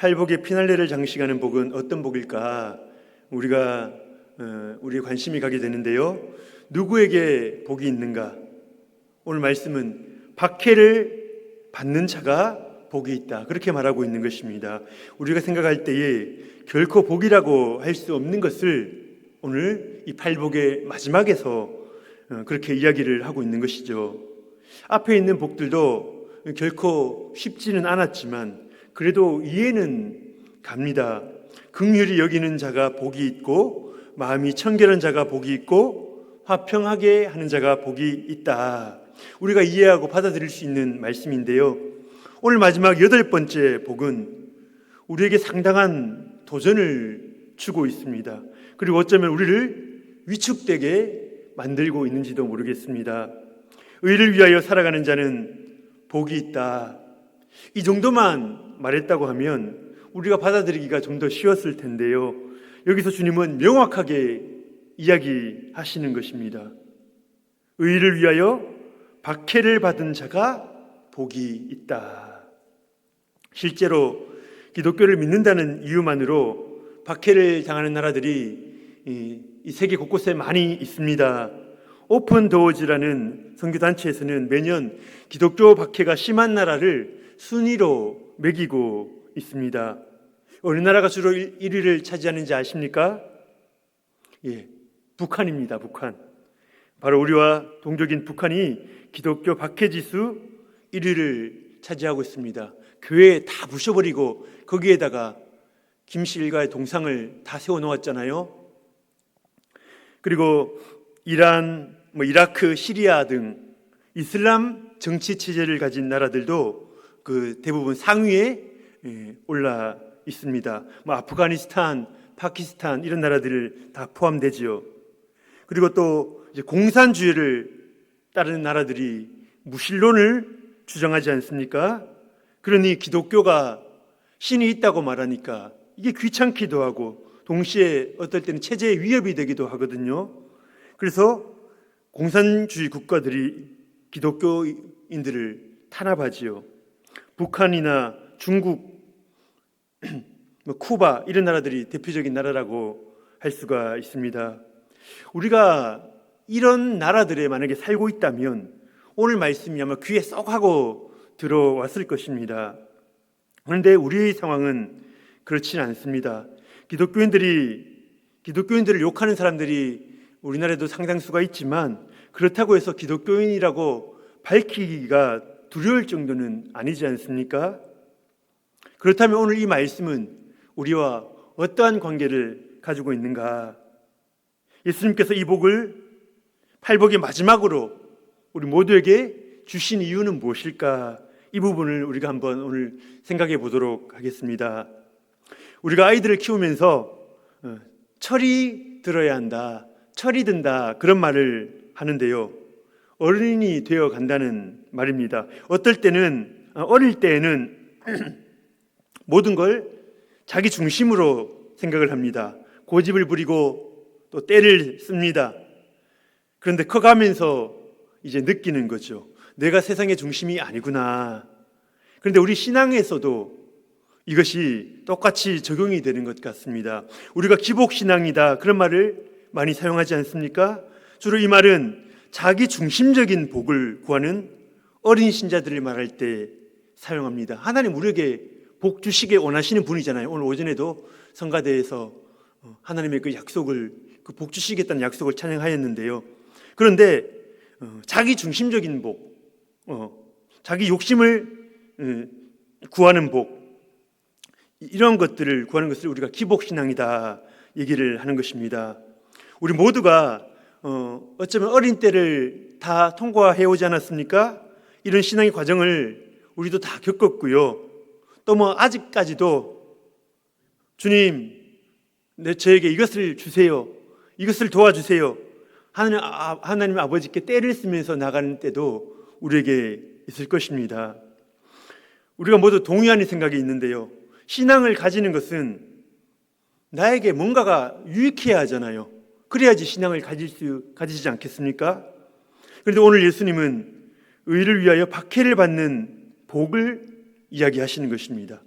팔복의 피날레를 장식하는 복은 어떤 복일까? 우리가 어, 우리의 관심이 가게 되는데요. 누구에게 복이 있는가? 오늘 말씀은 박해를 받는 자가 복이 있다. 그렇게 말하고 있는 것입니다. 우리가 생각할 때에 결코 복이라고 할 수 없는 것을 오늘 이 팔복의 마지막에서 어, 그렇게 이야기를 하고 있는 것이죠. 앞에 있는 복들도 결코 쉽지는 않았지만 그래도 이해는 갑니다. 긍휼히 여기는 자가 복이 있고 마음이 청결한 자가 복이 있고 화평하게 하는 자가 복이 있다. 우리가 이해하고 받아들일 수 있는 말씀인데요. 오늘 마지막 여덟 번째 복은 우리에게 상당한 도전을 주고 있습니다. 그리고 어쩌면 우리를 위축되게 만들고 있는지도 모르겠습니다. 의를 위하여 살아가는 자는 복이 있다. 이 정도만 말했다고 하면 우리가 받아들이기가 좀 더 쉬웠을 텐데요. 여기서 주님은 명확하게 이야기하시는 것입니다. 의를 위하여 박해를 받은 자가 복이 있다. 실제로 기독교를 믿는다는 이유만으로 박해를 당하는 나라들이 이 세계 곳곳에 많이 있습니다. 오픈 도어즈라는 선교 단체에서는 매년 기독교 박해가 심한 나라를 순위로 매기고 있습니다. 어느 나라가 주로 1위를 차지하는지 아십니까? 예, 북한입니다. 북한. 바로 우리와 동족인 북한이 기독교 박해 지수 1위를 차지하고 있습니다. 교회 다 부셔버리고 거기에다가 김씨 일가의 동상을 다 세워 놓았잖아요. 그리고 이란, 뭐 이라크, 시리아 등 이슬람 정치 체제를 가진 나라들도 그 대부분 상위에 예, 올라 있습니다. 뭐 아프가니스탄, 파키스탄 이런 나라들 다 포함되지요. 그리고 또 공산주의를 따르는 나라들이 무신론을 주장하지 않습니까? 그러니 기독교가 신이 있다고 말하니까 이게 귀찮기도 하고 동시에 어떨 때는 체제의 위협이 되기도 하거든요. 그래서 공산주의 국가들이 기독교인들을 탄압하지요. 북한이나 중국, 뭐 쿠바 이런 나라들이 대표적인 나라라고 할 수가 있습니다. 우리가 이런 나라들에 만약에 살고 있다면 오늘 말씀이 아마 귀에 쏙 하고 들어왔을 것입니다. 그런데 우리의 상황은 그렇지는 않습니다. 기독교인들이 기독교인들을 욕하는 사람들이 우리나라에도 상당수가 있지만 그렇다고 해서 기독교인이라고 밝히기가 두려울 정도는 아니지 않습니까? 그렇다면 오늘 이 말씀은 우리와 어떠한 관계를 가지고 있는가? 예수님께서 이 복을 팔복의 마지막으로 우리 모두에게 주신 이유는 무엇일까? 이 부분을 우리가 한번 오늘 생각해 보도록 하겠습니다. 우리가 아이들을 키우면서 어, 철이 들어야 한다, 철이 든다 그런 말을 하는데요. 어른이 되어 간다는 말입니다. 어떨 때는 어, 어릴 때에는 모든 걸 자기 중심으로 생각을 합니다. 고집을 부리고 또 때를 씁니다. 그런데 커가면서 이제 느끼는 거죠. 내가 세상의 중심이 아니구나. 그런데 우리 신앙에서도 이것이 똑같이 적용이 되는 것 같습니다. 우리가 기복신앙이다. 그런 말을 많이 사용하지 않습니까? 주로 이 말은 자기 중심적인 복을 구하는 어린 신자들을 말할 때 사용합니다. 하나님 우리에게 복 주시게 원하시는 분이잖아요. 오늘 오전에도 성가대에서 어, 하나님의 그 약속을 그 복 주시겠다는 약속을 찬양하였는데요. 그런데 어, 자기 중심적인 복, 어, 자기 욕심을 구하는 복, 이런 것들을 구하는 것을 우리가 기복 신앙이다 얘기를 하는 것입니다. 우리 모두가 어, 어쩌면 어린 때를 다 통과해 오지 않았습니까? 이런 신앙의 과정을 우리도 다 겪었고요. 또 뭐 아직까지도 주님, 내 저에게 이것을 주세요. 이것을 도와주세요. 하나님, 아, 하나님 아버지께 때를 쓰면서 나가는 때도 우리에게 있을 것입니다. 우리가 모두 동의하는 생각이 있는데요. 신앙을 가지는 것은 나에게 뭔가가 유익해야 하잖아요. 그래야지 신앙을 가질 수 가지지 않겠습니까? 그런데 오늘 예수님은 의를 위하여 박해를 받는 복을 이야기하시는 것입니다.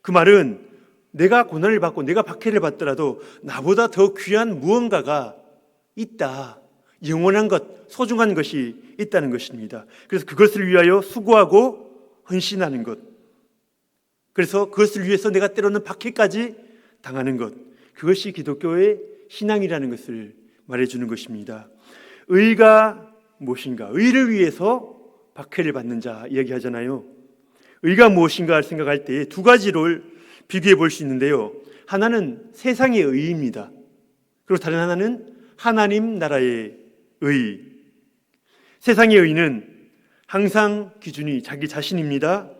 그 말은 내가 고난을 받고 내가 박해를 받더라도 나보다 더 귀한 무언가가 있다. 영원한 것, 소중한 것이 있다는 것입니다. 그래서 그것을 위하여 수고하고 헌신하는 것. 그래서 그것을 위해서 내가 때로는 박해까지 당하는 것. 그것이 기독교의 신앙이라는 것을 말해주는 것입니다. 의가 무엇인가? 의를 위해서 박해를 받는 자 이야기하잖아요. 의가 무엇인가 생각할 때 두 가지를 비교해 볼 수 있는데요. 하나는 세상의 의입니다. 그리고 다른 하나는 하나님 나라의 의. 세상의 의는 항상 기준이 자기 자신입니다.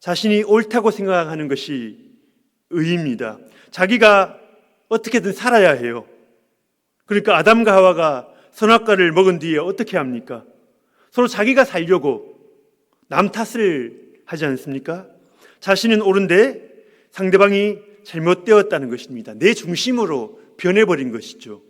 자신이 옳다고 생각하는 것이 의입니다. 자기가 어떻게든 살아야 해요. 그러니까 아담과 하와가 선악과를 먹은 뒤에 어떻게 합니까? 서로 자기가 살려고 남 탓을 하지 않습니까? 자신은 옳은데 상대방이 잘못되었다는 것입니다. 내 중심으로 변해버린 것이죠.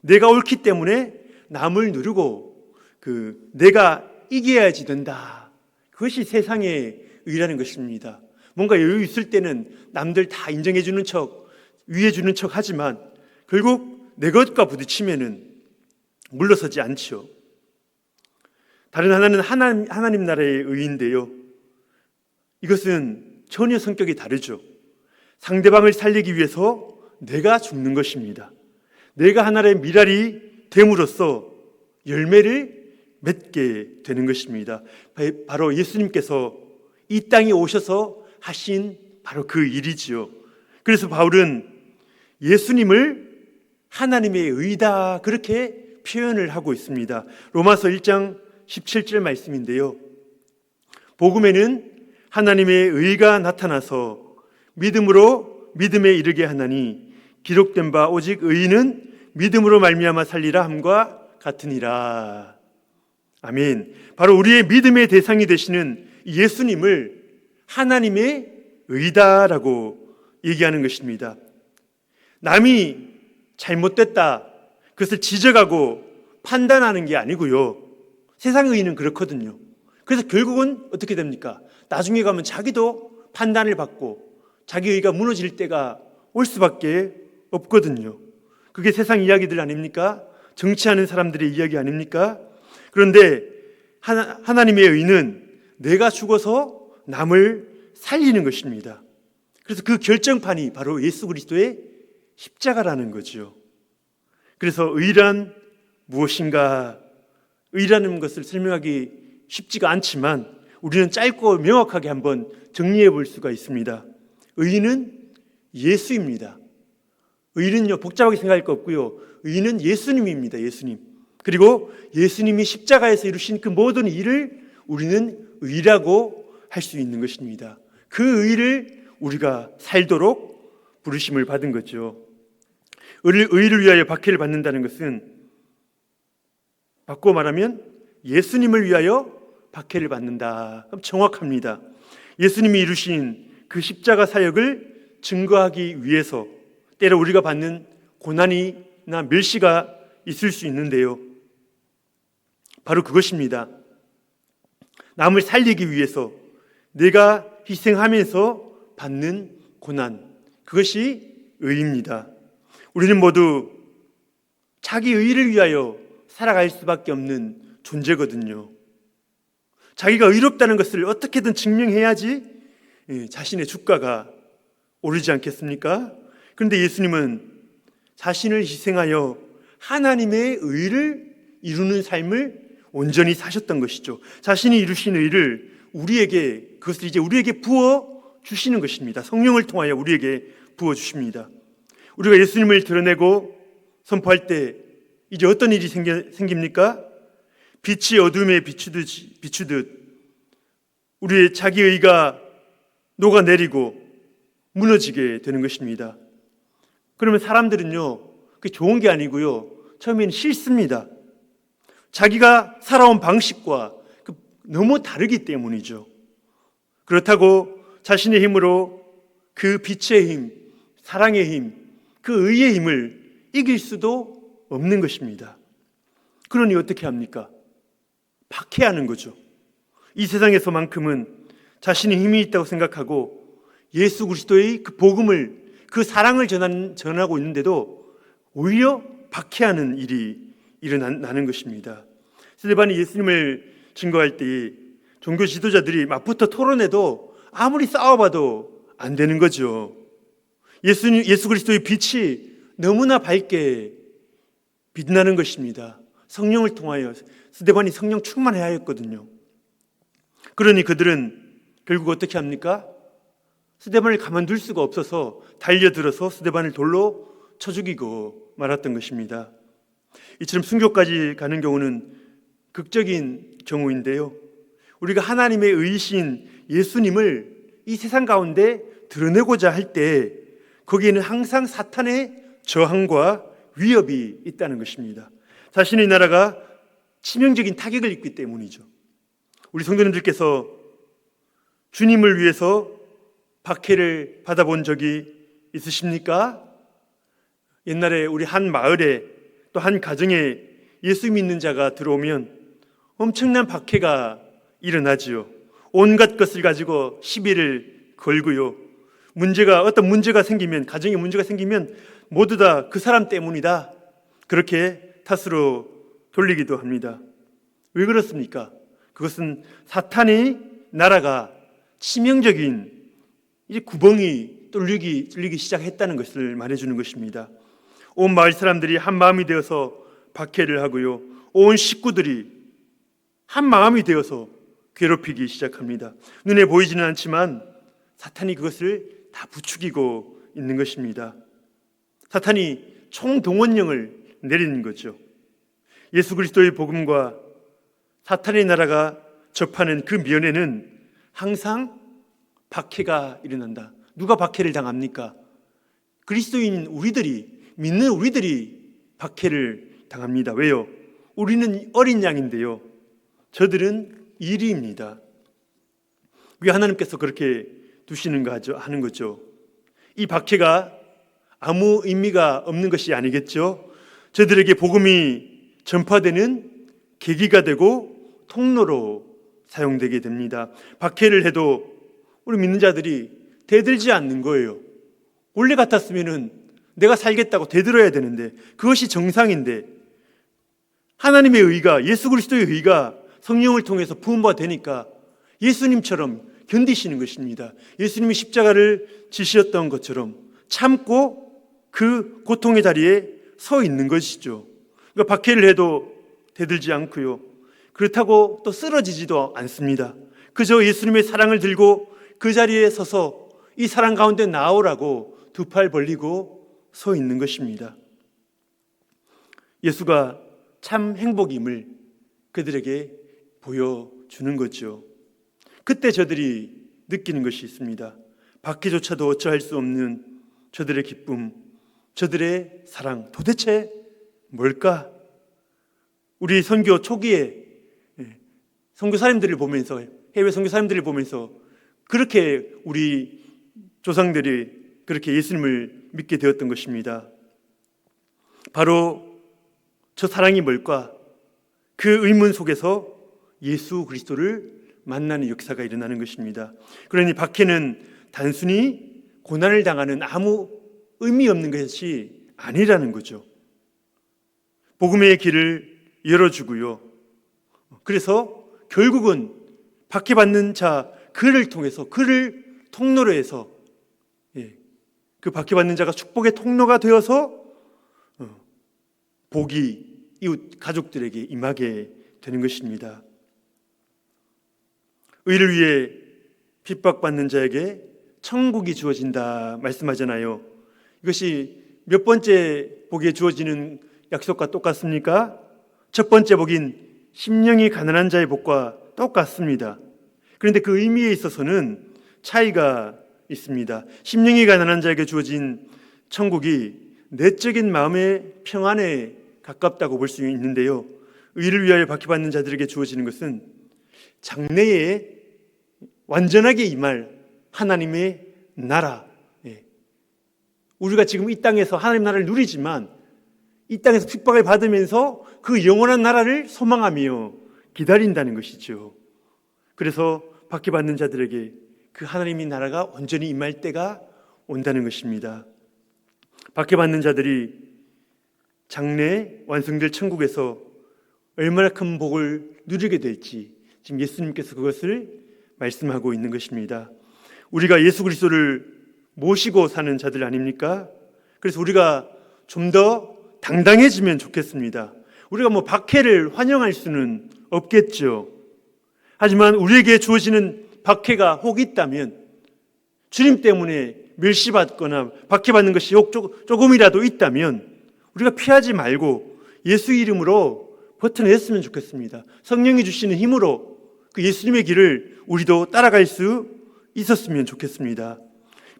내가 옳기 때문에 남을 누르고 그 내가 이겨야지 된다. 그것이 세상의 의라는 것입니다. 뭔가 여유 있을 때는 남들 다 인정해주는 척, 위해 주는 척 하지만 결국 내 것과 부딪히면은 물러서지 않죠. 다른 하나는 하나님, 하나님 나라의 의인데요. 이것은 전혀 성격이 다르죠. 상대방을 살리기 위해서 내가 죽는 것입니다. 내가 하나의 미랄이 됨으로써 열매를 맺게 되는 것입니다. 바로 예수님께서 이 땅에 오셔서 하신 바로 그 일이지요. 그래서 바울은 예수님을 하나님의 의다 그렇게 표현을 하고 있습니다. 로마서 1장 17절 말씀인데요. 복음에는 하나님의 의가 나타나서 믿음으로 믿음에 이르게 하나니 기록된 바 오직 의인은 믿음으로 말미암아 살리라 함과 같으니라. 아멘. 바로 우리의 믿음의 대상이 되시는 예수님을 하나님의 의다라고 얘기하는 것입니다. 남이 잘못됐다. 그것을 지적하고 판단하는 게 아니고요. 세상 의인은 그렇거든요. 그래서 결국은 어떻게 됩니까? 나중에 가면 자기도 판단을 받고 자기 의가 무너질 때가 올 수밖에 없거든요. 그게 세상 이야기들 아닙니까? 정치하는 사람들의 이야기 아닙니까? 그런데 하나, 하나님의 의는 내가 죽어서 남을 살리는 것입니다. 그래서 그 결정판이 바로 예수 그리스도의 십자가라는 거죠. 그래서 의란 무엇인가? 의라는 것을 설명하기 쉽지가 않지만 우리는 짧고 명확하게 한번 정리해 볼 수가 있습니다. 의는 예수입니다. 의는요, 복잡하게 생각할 거 없고요. 의는 예수님입니다. 예수님. 그리고 예수님이 십자가에서 이루신 그 모든 일을 우리는 의라고 할 수 있는 것입니다. 그 의를 우리가 살도록 부르심을 받은 거죠. 의를, 의를 위하여 박해를 받는다는 것은 바꿔 말하면 예수님을 위하여 박해를 받는다. 정확합니다. 예수님이 이루신 그 십자가 사역을 증거하기 위해서 때로 우리가 받는 고난이나 멸시가 있을 수 있는데요. 바로 그것입니다. 남을 살리기 위해서 내가 희생하면서 받는 고난. 그것이 의입니다. 우리는 모두 자기 의를 위하여 살아갈 수밖에 없는 존재거든요. 자기가 의롭다는 것을 어떻게든 증명해야지 예, 자신의 주가가 오르지 않겠습니까? 그런데 예수님은 자신을 희생하여 하나님의 의를 이루는 삶을 온전히 사셨던 것이죠. 자신이 이루신 의를 우리에게 그것을 이제 우리에게 부어 주시는 것입니다. 성령을 통하여 우리에게 부어 주십니다. 우리가 예수님을 드러내고 선포할 때 이제 어떤 일이 생겨, 생깁니까? 빛이 어둠에 비추듯, 비추듯 우리의 자기 의가 녹아내리고 무너지게 되는 것입니다. 그러면 사람들은요, 그게 좋은 게 아니고요. 처음에는 싫습니다. 자기가 살아온 방식과 그 너무 다르기 때문이죠. 그렇다고 자신의 힘으로 그 빛의 힘, 사랑의 힘, 그 의의 힘을 이길 수도 없는 것입니다. 그러니 어떻게 합니까? 박해하는 거죠. 이 세상에서만큼은 자신이 힘이 있다고 생각하고 예수 그리스도의 그 복음을 그 사랑을 전한, 전하고 있는데도 오히려 박해하는 일이 일어나는 것입니다. 스데반이 예수님을 증거할 때 종교 지도자들이 맞붙어 토론해도 아무리 싸워봐도 안 되는 거죠. 예수님, 예수 그리스도의 빛이 너무나 밝게 빛나는 것입니다. 성령을 통하여 스데반이 성령 충만해야 했거든요. 그러니 그들은 결국 어떻게 합니까? 스데반을 가만둘 수가 없어서 달려들어서 스데반을 돌로 쳐 죽이고 말았던 것입니다. 이처럼 순교까지 가는 경우는 극적인 경우인데요. 우리가 하나님의 의신 예수님을 이 세상 가운데 드러내고자 할 때 거기에는 항상 사탄의 저항과 위협이 있다는 것입니다. 자신의 나라가 치명적인 타격을 입기 때문이죠. 우리 성도님들께서 주님을 위해서 박해를 받아본 적이 있으십니까? 옛날에 우리 한 마을에 또 한 가정에 예수 믿는 자가 들어오면 엄청난 박해가 일어나지요. 온갖 것을 가지고 시비를 걸고요. 문제가 어떤 문제가 생기면 가정에 문제가 생기면 모두 다 그 사람 때문이다. 그렇게 탓으로 돌리기도 합니다. 왜 그렇습니까? 그것은 사탄의 나라가 치명적인 이제 구멍이 뚫리기 뚫리기 시작했다는 것을 말해 주는 것입니다. 온 마을 사람들이 한 마음이 되어서 박해를 하고요. 온 식구들이 한 마음이 되어서 괴롭히기 시작합니다. 눈에 보이지는 않지만 사탄이 그것을 다 부추기고 있는 것입니다. 사탄이 총동원령을 내리는 거죠. 예수 그리스도의 복음과 사탄의 나라가 접하는 그 면에는 항상 박해가 일어난다. 누가 박해를 당합니까? 그리스도인 우리들이 믿는 우리들이 박해를 당합니다. 왜요? 우리는 어린 양인데요. 저들은 이리입니다. 왜 하나님께서 그렇게 두시는가 하죠? 하는 거죠. 이 박해가 아무 의미가 없는 것이 아니겠죠. 저들에게 복음이 전파되는 계기가 되고 통로로 사용되게 됩니다. 박해를 해도 우리 믿는 자들이 대들지 않는 거예요. 원래 같았으면은 내가 살겠다고 대들어야 되는데 그것이 정상인데 하나님의 의가 예수 그리스도의 의가 성령을 통해서 부음바 되니까 예수님처럼 견디시는 것입니다. 예수님이 십자가를 지셨던 것처럼 참고 그 고통의 자리에 서 있는 것이죠. 그러니까 박해를 해도 대들지 않고요. 그렇다고 또 쓰러지지도 않습니다. 그저 예수님의 사랑을 들고 그 자리에 서서 이 사랑 가운데 나오라고 두 팔 벌리고 서 있는 것입니다. 예수가 참 행복임을 그들에게 보여주는 거죠. 그때 저들이 느끼는 것이 있습니다. 밖에조차도 어찌할 수 없는 저들의 기쁨, 저들의 사랑, 도대체 뭘까? 우리 선교 초기에 예, 선교사님들을 보면서 해외 선교사님들을 보면서 그렇게 우리 조상들이 그렇게 예수님을 믿게 되었던 것입니다. 바로 저 사랑이 뭘까? 그 의문 속에서 예수 그리스도를 만나는 역사가 일어나는 것입니다. 그러니 박해는 단순히 고난을 당하는 아무 의미 없는 것이 아니라는 거죠. 복음의 길을 열어주고요. 그래서 결국은 박해받는 자, 그를 통해서, 그를 통로로 해서, 예, 그 박해받는 자가 축복의 통로가 되어서 어, 복이 이웃 가족들에게 임하게 되는 것입니다. 의를 위해 핍박받는 자에게 천국이 주어진다 말씀하잖아요. 이것이 몇 번째 복에 주어지는 약속과 똑같습니까? 첫 번째 복인 심령이 가난한 자의 복과 똑같습니다. 그런데 그 의미에 있어서는 차이가 있습니다. 심령이 가난한 자에게 주어진 천국이 내적인 마음의 평안에 가깝다고 볼 수 있는데요. 의를 위하여 박해받는 자들에게 주어지는 것은 장래에 완전하게 임할 하나님의 나라. 예. 우리가 지금 이 땅에서 하나님 나라를 누리지만 이 땅에서 핍박을 받으면서 그 영원한 나라를 소망하며 기다린다는 것이죠. 그래서 박해받는 자들에게 그 하나님의 나라가 온전히 임할 때가 온다는 것입니다. 박해받는 자들이 장래 완성될 천국에서 얼마나 큰 복을 누리게 될지 지금 예수님께서 그것을 말씀하고 있는 것입니다. 우리가 예수 그리스도를 모시고 사는 자들 아닙니까? 그래서 우리가 좀 더 당당해지면 좋겠습니다. 우리가 뭐 박해를 환영할 수는 없겠죠. 하지만 우리에게 주어지는 박해가 혹 있다면 주님 때문에 멸시받거나 박해받는 것이 혹 조금이라도 있다면 우리가 피하지 말고 예수 이름으로 버텨냈으면 좋겠습니다. 성령이 주시는 힘으로 그 예수님의 길을 우리도 따라갈 수 있었으면 좋겠습니다.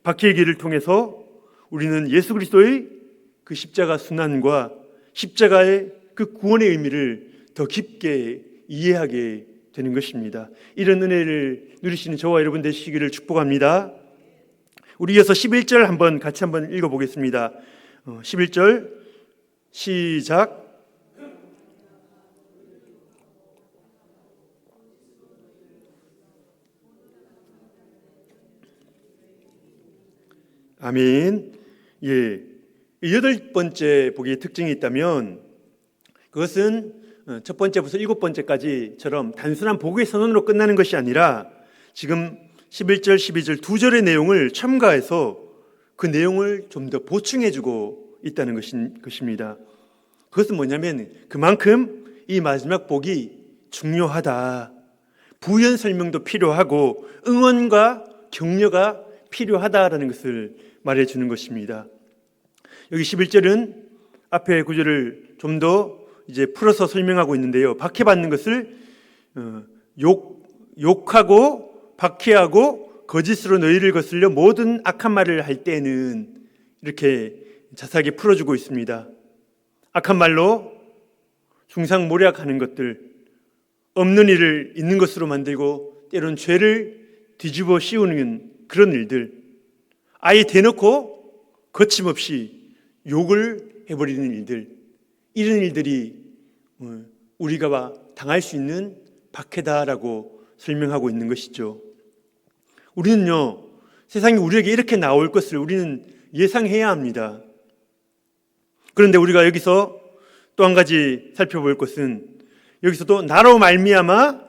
박해의 길을 통해서 우리는 예수 그리스도의 그 십자가 순환과 십자가의 그 구원의 의미를 더 깊게 이해하게 되는 것입니다. 이런 은혜를 누리시는 저와 여러분 되시기를 축복합니다. 우리 이어서 11절 한번 같이 한번 읽어 보겠습니다. 11절 시작 아멘. 예. 여덟 번째 복의 특징이 있다면 그것은 어, 첫 번째부터 일곱 번째까지처럼 단순한 복의 선언으로 끝나는 것이 아니라 지금 11절, 12절 두 절의 내용을 첨가해서 그 내용을 좀 더 보충해주고 있다는 것입니다. 그것은 뭐냐면 그만큼 이 마지막 복이 중요하다. 부연 설명도 필요하고 응원과 격려가 필요하다라는 것을 말해 주는 것입니다. 여기 11절은 앞에 구절을 좀 더 이제 풀어서 설명하고 있는데요. 박해받는 것을 어, 욕, 욕하고 박해하고 거짓으로 너희를 거슬려 모든 악한 말을 할 때는 이렇게 자세하게 풀어주고 있습니다. 악한 말로 중상 모략하는 것들, 없는 일을 있는 것으로 만들고 때론 죄를 뒤집어 씌우는 그런 일들, 아예 대놓고 거침없이 욕을 해버리는 일들, 이런 일들이 어, 우리가 당할 수 있는 박해다라고 설명하고 있는 것이죠. 우리는요, 세상이 우리에게 이렇게 나올 것을 우리는 예상해야 합니다. 그런데 우리가 여기서 또 한 가지 살펴볼 것은 여기서도 나로 말미암아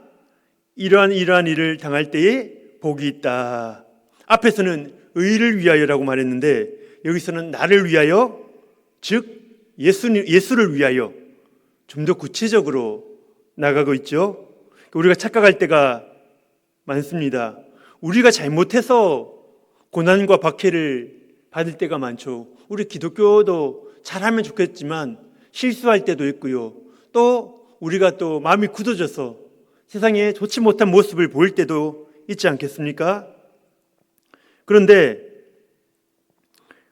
이러한 이러한 일을 당할 때에 복이 있다. 앞에서는 의를 위하여라고 말했는데 여기서는 나를 위하여 즉 예수 예수를 위하여 좀 더 구체적으로 나가고 있죠. 우리가 착각할 때가 많습니다. 우리가 잘못해서 고난과 박해를 받을 때가 많죠. 우리 기독교도 잘하면 좋겠지만 실수할 때도 있고요. 또 우리가 또 마음이 굳어져서 세상에 좋지 못한 모습을 보일 때도 있지 않겠습니까? 그런데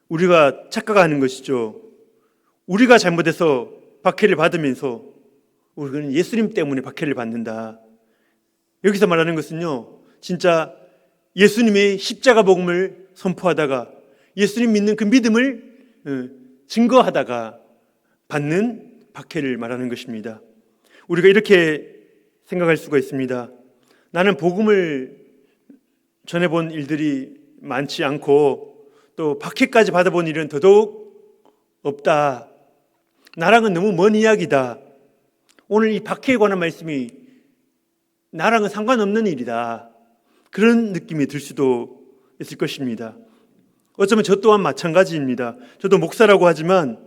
우리가 착각하는 것이죠. 우리가 잘못해서 박해를 받으면서 우리는 예수님 때문에 박해를 받는다. 여기서 말하는 것은요, 진짜 예수님의 십자가 복음을 선포하다가 예수님 믿는 그 믿음을 어, 증거하다가 받는 박해를 말하는 것입니다. 우리가 이렇게 생각할 수가 있습니다. 나는 복음을 전해본 일들이 많지 않고 또 박해까지 받아본 일은 더더욱 없다. 나랑은 너무 먼 이야기다. 오늘 이 박해에 관한 말씀이 나랑은 상관없는 일이다. 그런 느낌이 들 수도 있을 것입니다. 어쩌면 저 또한 마찬가지입니다. 저도 목사라고 하지만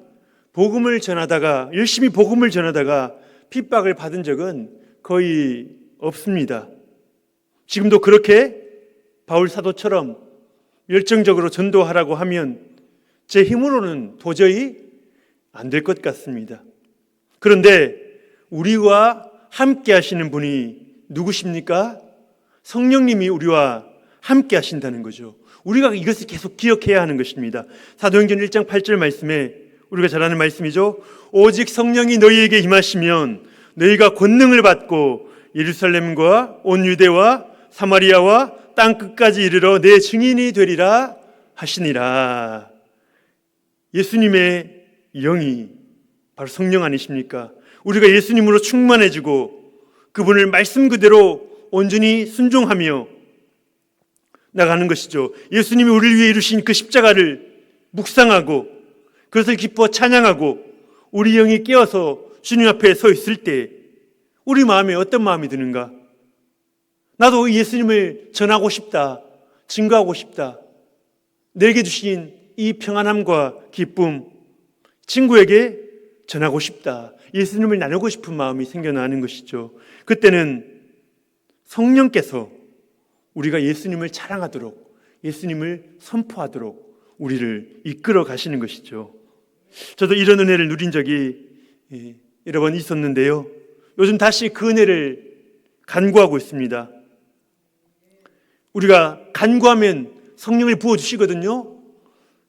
복음을 전하다가 열심히 복음을 전하다가 핍박을 받은 적은 거의 없습니다. 지금도 그렇게 바울 사도처럼 열정적으로 전도하라고 하면 제 힘으로는 도저히 안 될 것 같습니다. 그런데 우리와 함께 하시는 분이 누구십니까? 성령님이 우리와 함께 하신다는 거죠. 우리가 이것을 계속 기억해야 하는 것입니다. 사도행전 1장 8절 말씀에 우리가 잘 아는 말씀이죠. 오직 성령이 너희에게 임하시면 너희가 권능을 받고 예루살렘과 온 유대와 사마리아와 땅 끝까지 이르러 내 증인이 되리라 하시니라. 예수님의 영이 바로 성령 아니십니까? 우리가 예수님으로 충만해지고 그분을 말씀 그대로 온전히 순종하며 나가는 것이죠. 예수님이 우리를 위해 이루신 그 십자가를 묵상하고 그것을 기뻐 찬양하고 우리 영이 깨어서 주님 앞에 서 있을 때 우리 마음에 어떤 마음이 드는가? 나도 예수님을 전하고 싶다. 증거하고 싶다. 내게 주신 이 평안함과 기쁨, 친구에게 전하고 싶다. 예수님을 나누고 싶은 마음이 생겨나는 것이죠. 그때는 성령께서 우리가 예수님을 자랑하도록, 예수님을 선포하도록 우리를 이끌어 가시는 것이죠. 저도 이런 은혜를 누린 적이 예, 여러 번 있었는데요. 요즘 다시 그 은혜를 간구하고 있습니다. 우리가 간구하면 성령을 부어 주시거든요.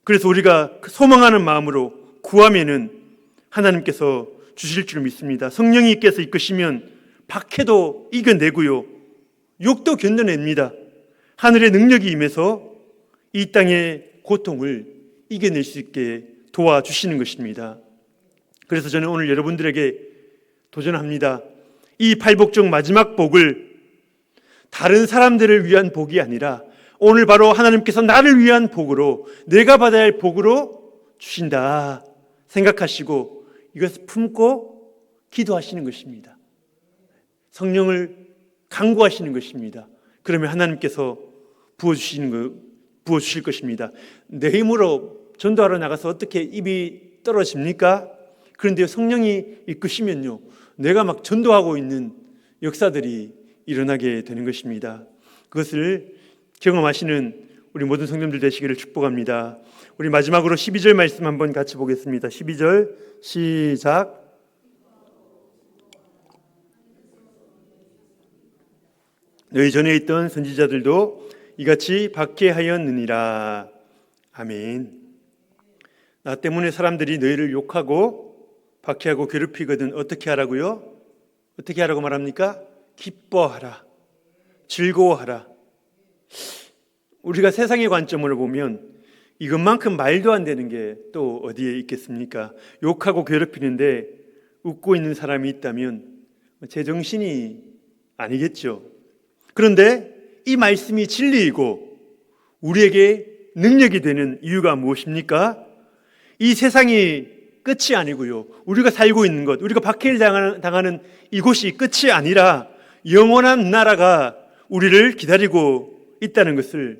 그래서 우리가 그 소망하는 마음으로 구하면은 하나님께서 주실 줄 믿습니다. 성령이 께서 이끄시면 박해도 이겨내고요. 욕도 견뎌냅니다. 하늘의 능력이 임해서 이 땅의 고통을 이겨낼 수 있게 도와주시는 것입니다. 그래서 저는 오늘 여러분들에게 도전합니다. 이 팔복중 마지막 복을 다른 사람들을 위한 복이 아니라 오늘 바로 하나님께서 나를 위한 복으로 내가 받아야 할 복으로 주신다 생각하시고 이것을 품고 기도하시는 것입니다. 성령을 강구하시는 것입니다. 그러면 하나님께서 부어주시는 거, 부어주실 것입니다. 내 힘으로 전도하러 나가서 어떻게 입이 떨어집니까? 그런데 성령이 이끄시면요. 내가 막 전도하고 있는 역사들이 일어나게 되는 것입니다. 그것을 경험하시는 우리 모든 성도들 되시기를 축복합니다. 우리 마지막으로 12절 말씀 한번 같이 보겠습니다. 12절 시작. 너희 전에 있던 선지자들도 이같이 박해하였느니라. 아멘. 나 때문에 사람들이 너희를 욕하고 박해하고 괴롭히거든 어떻게 하라고요? 어떻게 하라고 말합니까? 기뻐하라. 즐거워하라. 우리가 세상의 관점으로 보면 이것만큼 말도 안 되는 게 또 어디에 있겠습니까? 욕하고 괴롭히는데 웃고 있는 사람이 있다면 제정신이 아니겠죠. 그런데 이 말씀이 진리이고 우리에게 능력이 되는 이유가 무엇입니까? 이 세상이 끝이 아니고요. 우리가 살고 있는 것, 우리가 박해를 당하는, 이곳이 끝이 아니라 영원한 나라가 우리를 기다리고 있다는 것을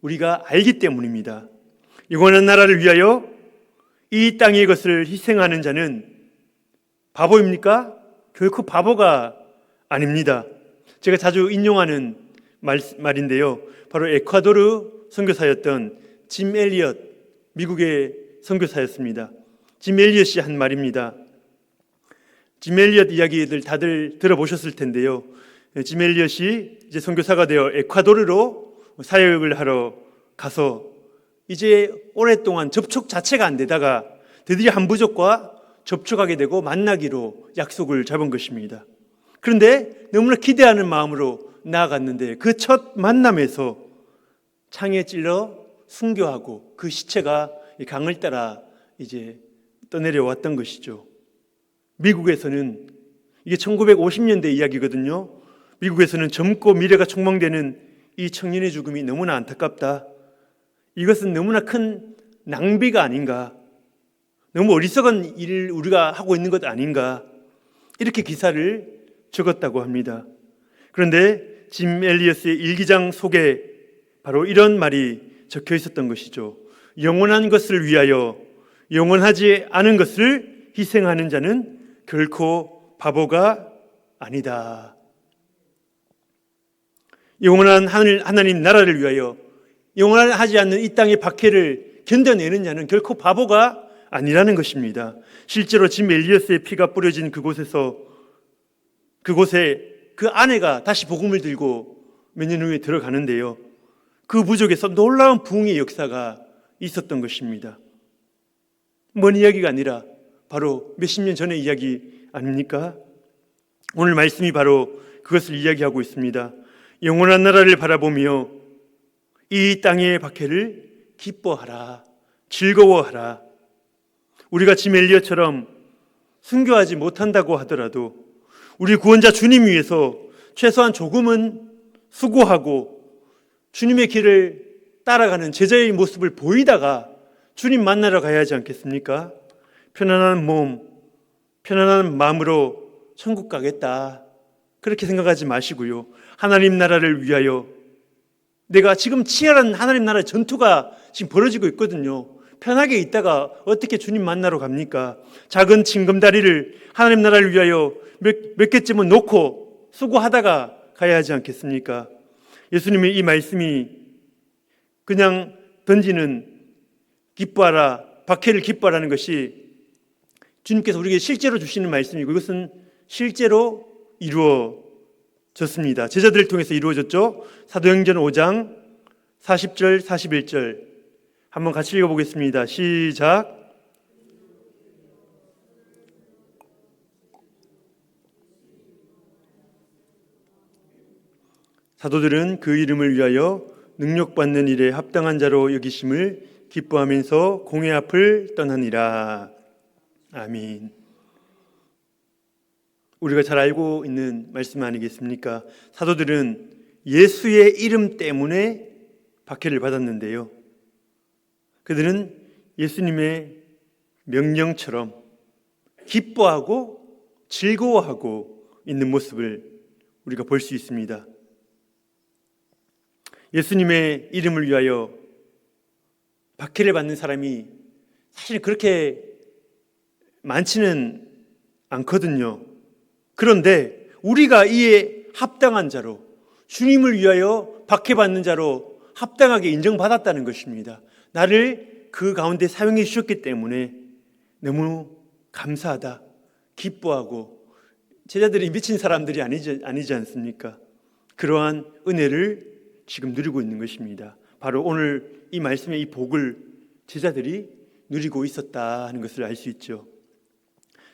우리가 알기 때문입니다. 영원한 나라를 위하여 이 땅의 것을 희생하는 자는 바보입니까? 결코 바보가 아닙니다. 제가 자주 인용하는 말, 말인데요. 바로 에콰도르 선교사였던 짐 엘리엇, 미국의 선교사였습니다. 짐 엘리엇이 한 말입니다. 짐 엘리엇 이야기들 다들 들어보셨을 텐데요. 짐 엘리엇이 이제 선교사가 되어 에콰도르로 사역을 하러 가서 이제 오랫동안 접촉 자체가 안 되다가 드디어 한 부족과 접촉하게 되고 만나기로 약속을 잡은 것입니다. 그런데 너무나 기대하는 마음으로 나아갔는데 그 첫 만남에서 창에 찔러 순교하고 그 시체가 강을 따라 이제 떠내려왔던 것이죠. 미국에서는 이게 1950년대 이야기거든요. 미국에서는 젊고 미래가 촉망되는 이 청년의 죽음이 너무나 안타깝다. 이것은 너무나 큰 낭비가 아닌가. 너무 어리석은 일을 우리가 하고 있는 것 아닌가. 이렇게 기사를 적었다고 합니다. 그런데 짐 엘리어스의 일기장 속에 바로 이런 말이 적혀 있었던 것이죠. 영원한 것을 위하여 영원하지 않은 것을 희생하는 자는 결코 바보가 아니다. 영원한 하늘, 하나님 나라를 위하여 영원하지 않는 이 땅의 박해를 견뎌내는 자는 결코 바보가 아니라는 것입니다. 실제로 짐 엘리어스의 피가 뿌려진 그곳에서 그곳에 그 아내가 다시 복음을 들고 몇 년 후에 들어가는데요. 그 부족에서 놀라운 부흥의 역사가 있었던 것입니다. 먼 이야기가 아니라 바로 몇십 년 전의 이야기 아닙니까? 오늘 말씀이 바로 그것을 이야기하고 있습니다. 영원한 나라를 바라보며 이 땅의 박해를 기뻐하라, 즐거워하라. 우리가 짐 엘리어처럼 순교하지 못한다고 하더라도 우리 구원자 주님 위해서 최소한 조금은 수고하고 주님의 길을 따라가는 제자의 모습을 보이다가 주님 만나러 가야 하지 않겠습니까? 편안한 몸, 편안한 마음으로 천국 가겠다. 그렇게 생각하지 마시고요. 하나님 나라를 위하여 내가 지금 치열한 하나님 나라의 전투가 지금 벌어지고 있거든요. 편하게 있다가 어떻게 주님 만나러 갑니까? 작은 징검다리를 하나님 나라를 위하여 몇, 몇 개쯤은 놓고 수고하다가 가야 하지 않겠습니까? 예수님의 이 말씀이 그냥 던지는 기뻐하라, 박해를 기뻐하라는 것이 주님께서 우리에게 실제로 주시는 말씀이고 이것은 실제로 이루어졌습니다. 제자들을 통해서 이루어졌죠. 사도행전 5장 40절, 41절 한번 같이 읽어보겠습니다. 시작. 사도들은 그 이름을 위하여 능력받는 일에 합당한 자로 여기심을 기뻐하면서 공회 앞을 떠나니라. 아멘. 우리가 잘 알고 있는 말씀 아니겠습니까? 사도들은 예수의 이름 때문에 박해를 받았는데요. 그들은 예수님의 명령처럼 기뻐하고 즐거워하고 있는 모습을 우리가 볼 수 있습니다. 예수님의 이름을 위하여 박해를 받는 사람이 사실 그렇게 많지는 않거든요. 그런데 우리가 이에 합당한 자로 주님을 위하여 박해받는 자로 합당하게 인정받았다는 것입니다. 나를 그 가운데 사용해 주셨기 때문에 너무 감사하다, 기뻐하고 제자들이 미친 사람들이 아니지, 아니지 않습니까? 그러한 은혜를 지금 누리고 있는 것입니다. 바로 오늘 이 말씀의 이 복을 제자들이 누리고 있었다 하는 것을 알 수 있죠.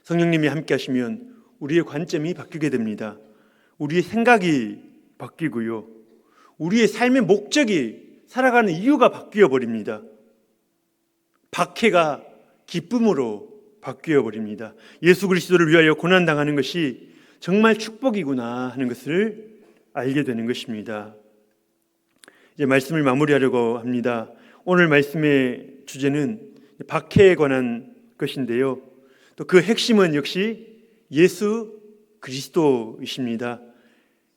성령님이 함께 하시면 우리의 관점이 바뀌게 됩니다. 우리의 생각이 바뀌고요. 우리의 삶의 목적이 살아가는 이유가 바뀌어 버립니다. 박해가 기쁨으로 바뀌어 버립니다. 예수 그리스도를 위하여 고난 당하는 것이 정말 축복이구나 하는 것을 알게 되는 것입니다. 이제 말씀을 마무리하려고 합니다. 오늘 말씀의 주제는 박해에 관한 것인데요. 또 그 핵심은 역시 예수 그리스도이십니다.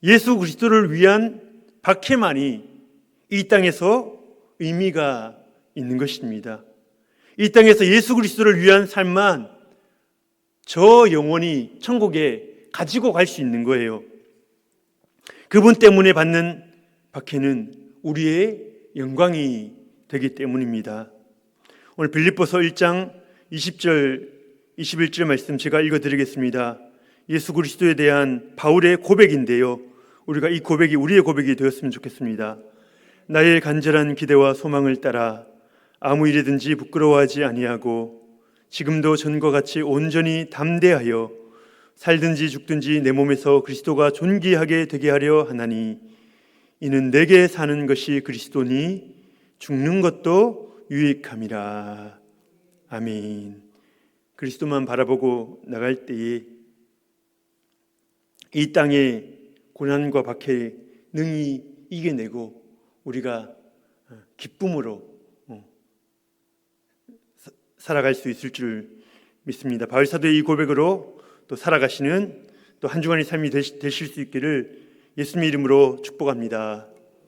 예수 그리스도를 위한 박해만이 이 땅에서 의미가 있는 것입니다. 이 땅에서 예수 그리스도를 위한 삶만 저 영혼이 천국에 가지고 갈 수 있는 거예요. 그분 때문에 받는 박해는 우리의 영광이 되기 때문입니다. 오늘 빌립보서 1장 20절 21절 말씀 제가 읽어 드리겠습니다. 예수 그리스도에 대한 바울의 고백인데요. 우리가 이 고백이 우리의 고백이 되었으면 좋겠습니다. 나의 간절한 기대와 소망을 따라 아무 일이든지 부끄러워하지 아니하고 지금도 전과 같이 온전히 담대하여 살든지 죽든지 내 몸에서 그리스도가 존귀하게 되게 하려 하나니 이는 내게 사는 것이 그리스도니 죽는 것도 유익함이라. 아멘. 그리스도만 바라보고 나갈 때에 이 땅의 고난과 박해 능히 이겨내고 우리가 기쁨으로 어, 살아갈 수 있을 줄 믿습니다. 바울 사도의 이 고백으로 또 살아가시는 또 한 주간의 삶이 되실 수 있기를 예수님 이름으로 축복합니다.